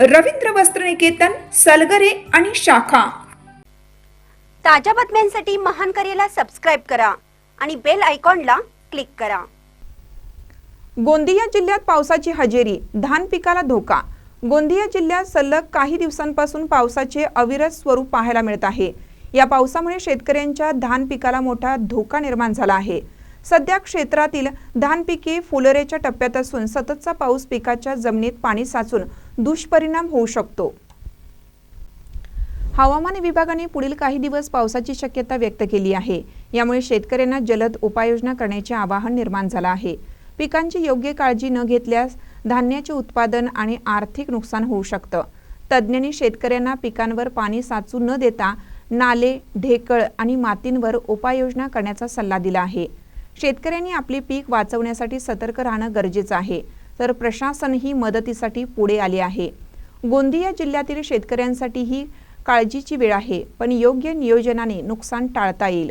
रवींद्र वस्त्रनिकेतन सलगरे आणि शाखा. ताज्या बातम्यांसाठी महान करेला सबस्क्राईब करा आणि बेल आयकॉनला क्लिक करा. गोंदिया जिल्ह्यात पावसाची हजेरी धान पिकाला धोका. गोंदिया जिल्ह्यात सलग काही दिवसांपासून पावसाचे अविरत स्वरूप पाहायला मिळत आहे. या पावसामुळे शेतकऱ्यांच्या धान पिकाला मोठा धोका निर्माण झाला आहे. सध्या क्षेत्रातील धान पिके फुलोऱ्याच्या टप्प्यात असून सततचा पाऊस पिकाच्या जमिनीत पाणी साचून दुष्परिणाम होऊ शकतो. हवामान विभागाने पुढील काही दिवस पावसाची शक्यता व्यक्त केली आहे. यामुळे शेतकऱ्यांना जलद उपाययोजना करण्याचे आवाहन निर्माण झालं आहे. पिकांची योग्य काळजी न घेतल्यास धान्याचे उत्पादन आणि आर्थिक नुकसान होऊ शकतं. तज्ज्ञांनी शेतकऱ्यांना पिकांवर पाणी साचू न देता नाले ढेकळ आणि मातींवर उपाययोजना करण्याचा सल्ला दिला आहे. शेतकऱ्यांनी आपले पीक वाचवण्यासाठी सतर्क राहणं गरजेचं आहे. तर प्रशासनही मदतीसाठी पुढे आले आहे. गोंदिया जिल्ह्यातील शेतकऱ्यांसाठी ही काळजीची वेळ आहे पण योग्य नियोजनाने नुकसान टाळता येईल.